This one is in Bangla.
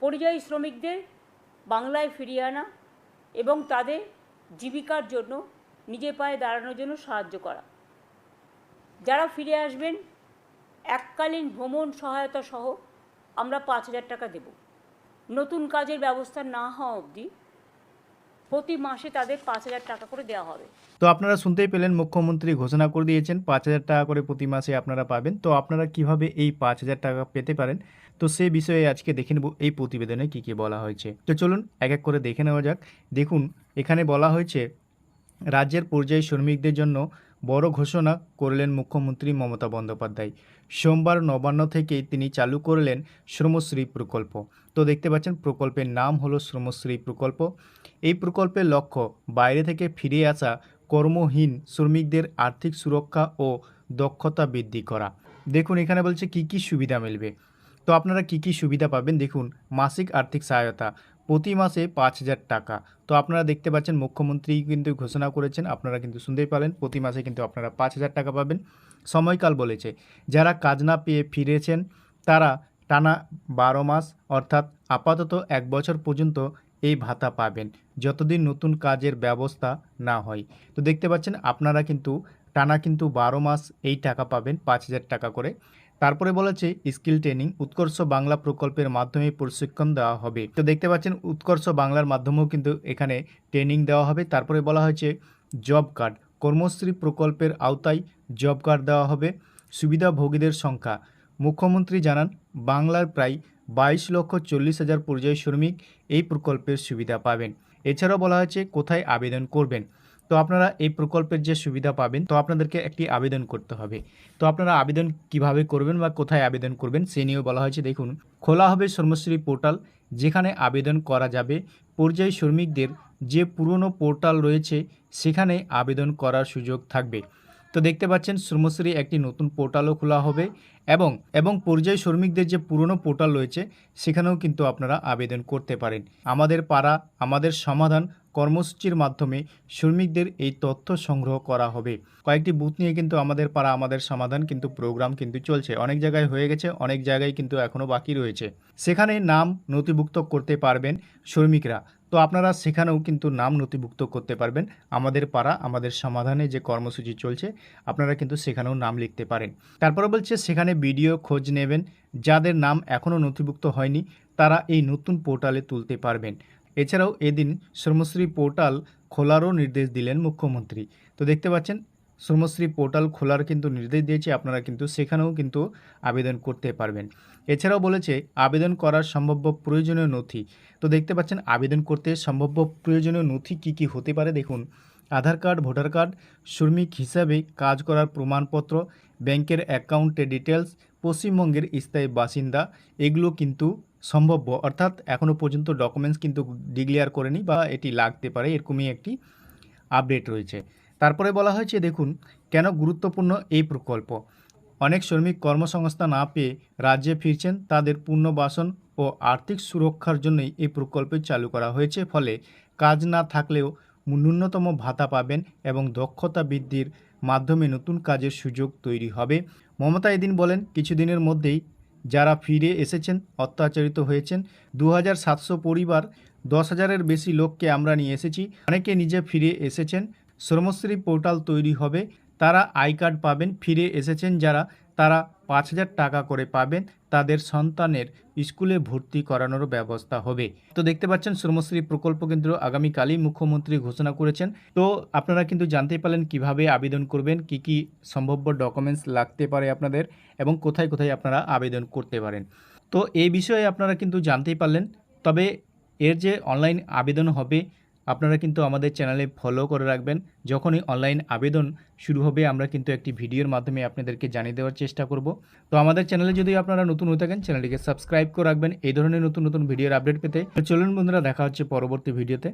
পরিযায়ী শ্রমিকদের বাংলায় ফিরিয়ে আনা এবং তাদের জীবিকার জন্য নিজে পায়ে দাঁড়ানোর জন্য সাহায্য করা। যারা ফিরে আসবেন, এককালীন ভ্রমণ সহায়তা সহ আমরা পাঁচ হাজার টাকা দেব। নতুন কাজের ব্যবস্থা না হওয়া অবধি প্রতি মাসে তাদের পাঁচ হাজার টাকা করে দেওয়া হবে। তো আপনারা শুনতেই পেলেন, মুখ্যমন্ত্রী ঘোষণা করে দিয়েছেন, পাঁচ হাজার টাকা করে প্রতি মাসে আপনারা পাবেন। তো আপনারা কীভাবে এই পাঁচ হাজার টাকা পেতে পারেন? তো সে বিষয়ে আজকে দেখে নেব, এই প্রতিবেদনে কী কী বলা হয়েছে। তো চলুন এক এক করে দেখে নেওয়া যাক। দেখুন, এখানে বলা হয়েছে, রাজ্যের পর্যায়ী শ্রমিকদের জন্য বড় ঘোষণা করলেন মুখ্যমন্ত্রী মমতা বন্দ্যোপাধ্যায়। সোমবার নবান্ন থেকেই তিনি চালু করলেন শ্রমশ্রী প্রকল্প। তো দেখতে পাচ্ছেন, প্রকল্পের নাম হলো শ্রমশ্রী প্রকল্প। এই প্রকল্পের লক্ষ্য বাইরে থেকে ফিরে আসা কর্মহীন শ্রমিকদের আর্থিক সুরক্ষা ও দক্ষতা বৃদ্ধি করা। দেখুন, এখানে বলছে কি কি সুবিধা মিলবে। তো আপনারা কি কি সুবিধা পাবেন? দেখুন, মাসিক আর্থিক সহায়তা প্রতি মাসে পাঁচ হাজার টাকা। তো আপনারা দেখতে পাচ্ছেন মুখ্যমন্ত্রী কিন্তু ঘোষণা করেছেন, আপনারা কিন্তু শুনতেই পারেন প্রতি মাসে কিন্তু আপনারা পাঁচ হাজার টাকা পাবেন। সময়কাল বলেছে, যারা কাজ না পেয়ে ফিরেছেন, তারা টানা বারো মাস অর্থাৎ আপাতত এক বছর পর্যন্ত এই ভাতা পাবেন, যতদিন নতুন কাজের ব্যবস্থা না হয়। তো দেখতে পাচ্ছেন, আপনারা কিন্তু টানা কিন্তু বারো মাস এই টাকা পাবেন পাঁচ হাজার টাকা করে। তারপরে বলেছে, স্কিল ট্রেনিং, উৎকর্ষ বাংলা প্রকল্পের মাধ্যমে প্রশিক্ষণ দেওয়া হবে। তো দেখতে পাচ্ছেন, উৎকর্ষ বাংলার মাধ্যমেও কিন্তু এখানে ট্রেনিং দেওয়া হবে। তারপরে বলা হয়েছে, জব কার্ড, কর্মশ্রী প্রকল্পের আওতায় জব কার্ড দেওয়া হবে। সুবিধাভোগীদের সংখ্যা, মুখ্যমন্ত্রী জানান, বাংলার প্রায় বাইশ লক্ষ চল্লিশ হাজার পরিযায়ী শ্রমিক এই প্রকল্পের সুবিধা পাবেন। এছাড়াও বলা হয়েছে, কোথায় আবেদন করবেন? তো আপনারা এই প্রকল্পের যে সুবিধা পাবেন, তো আপনাদেরকে একটি আবেদন করতে হবে। তো আপনারা আবেদন কীভাবে করবেন বা কোথায় আবেদন করবেন, সে নিয়েও বলা হয়েছে। দেখুন, খোলা হবে শ্রমশ্রী পোর্টাল, যেখানে আবেদন করা যাবে। পর্যায়ী শ্রমিকদের যে পুরনো পোর্টাল রয়েছে, সেখানে আবেদন করার সুযোগ থাকবে। তো দেখতে পাচ্ছেন, শ্রমশ্রী একটি নতুন পোর্টালও খোলা হবে এবং এবং পর্যায়ী শ্রমিকদের যে পুরনো পোর্টাল রয়েছে, সেখানেও কিন্তু আপনারা আবেদন করতে পারেন। আমাদের পাড়া, আমাদের সমাধান কর্মসূচির মাধ্যমে শ্রমিকদের এই তথ্য সংগ্রহ করা হবে। কয়েকটি বুথ নিয়ে কিন্তু আমাদের পাড়া আমাদের সমাধান কিন্তু প্রোগ্রাম কিন্তু চলছে। অনেক জায়গায় হয়ে গেছে, অনেক জায়গায় কিন্তু এখনও বাকি রয়েছে। সেখানে নাম নথিভুক্ত করতে পারবেন শ্রমিকরা। তো আপনারা সেখানেও কিন্তু নাম নথিভুক্ত করতে পারবেন। আমাদের পাড়া আমাদের সমাধানে যে কর্মসূচি চলছে, আপনারা কিন্তু সেখানেও নাম লিখতে পারেন। তারপরে বলছে, সেখানে ভিডিও খোঁজ নেবেন। যাদের নাম এখনও নথিভুক্ত হয়নি, তারা এই নতুন পোর্টালে তুলতে পারবেন। এছাড়াও এদিন শ্রমশ্রী পোর্টাল খোলারও নির্দেশ দিলেন মুখ্যমন্ত্রী। তো দেখতে পাচ্ছেন, শ্রমশ্রী পোর্টাল খোলার কিন্তু নির্দেশ দিয়েছে, আপনারা কিন্তু সেখানেও কিন্তু আবেদন করতে পারবেন। এছাড়াও বলেছে, আবেদন করার সম্ভাব্য প্রয়োজনীয় নথি। তো দেখতে পাচ্ছেন, আবেদন করতে সম্ভাব্য প্রয়োজনীয় নথি কি কি হতে পারে দেখুন। আধার কার্ড, ভোটার কার্ড, শ্রমিক হিসাবে কাজ করার প্রমাণপত্র, ব্যাংকের অ্যাকাউন্টে ডিটেলস পশ্চিমবঙ্গের স্থায়ী বাসিন্দা, এগুলো কিন্তু সম্ভাব্য অর্থাৎ এখনও পর্যন্ত ডকুমেন্টস কিন্তু ডিক্লেয়ার করেনি বা এটি লাগতে পারে, এরকমই একটি আপডেট রয়েছে। তারপরে বলা হয়েছে, দেখুন, কেন গুরুত্বপূর্ণ এই প্রকল্প? অনেক শ্রমিক কর্মসংস্থান না পেয়ে রাজ্যে ফিরছেন, তাদের পুনর্বাসন ও আর্থিক সুরক্ষার জন্যই এই প্রকল্প চালু করা হয়েছে। ফলে কাজ না থাকলেও ন্যূনতম ভাতা পাবেন এবং দক্ষতা বৃদ্ধির মাধ্যমে নতুন কাজের সুযোগ তৈরি হবে। মমতা এদিন বলেন, কিছুদিনের মধ্যেই যারা ফিরে এসেছেন, অত্যাচারিত হয়েছেন দু হাজার সাতশো পরিবার দশ হাজারের বেশি লোককে আমরা নিয়ে এসেছি। অনেকে নিজে ফিরে এসেছেন। শ্রমশ্রী পোর্টাল তৈরি হবে। তারা আই কার্ড পাবেন, ফিরে এসেছেন যারা, তারা পাঁচ হাজার টাকা করে পাবেন, তাদের সন্তানের স্কুলে ভর্তি করানোর ব্যবস্থা হবে। তো দেখতে পাচ্ছেন শ্রমশ্রী প্রকল্প কিন্তু আগামীকালই মুখ্যমন্ত্রী ঘোষণা করেছেন। তো আপনারা কিন্তু জানতে পারলেন কীভাবে আবেদন করবেন, কি কি সম্ভাব্য ডকুমেন্টস লাগতে পারে আপনাদের এবং কোথায় কোথায় আপনারা আবেদন করতে পারেন। তো এই বিষয়ে আপনারা কিন্তু জানতেই পারলেন, তবে এর যে অনলাইন আবেদন হবে আপনারা কিন্তু আমাদের চ্যানেলে ফলো করে রাখবেন। যখনই অনলাইন আবেদন শুরু হবে, আমরা কিন্তু একটি ভিডিওর মাধ্যমে আপনাদেরকে জানিয়ে দেওয়ার চেষ্টা করব। তো আমাদের চ্যানেলে যদি আপনারা নতুন হয়ে থাকেন, চ্যানেলটিকে সাবস্ক্রাইব করে রাখবেন। এই ধরনের নতুন নতুন ভিডিওর আপডেট পেতে চলুন বন্ধুরা, দেখা হচ্ছে পরবর্তী ভিডিওতে।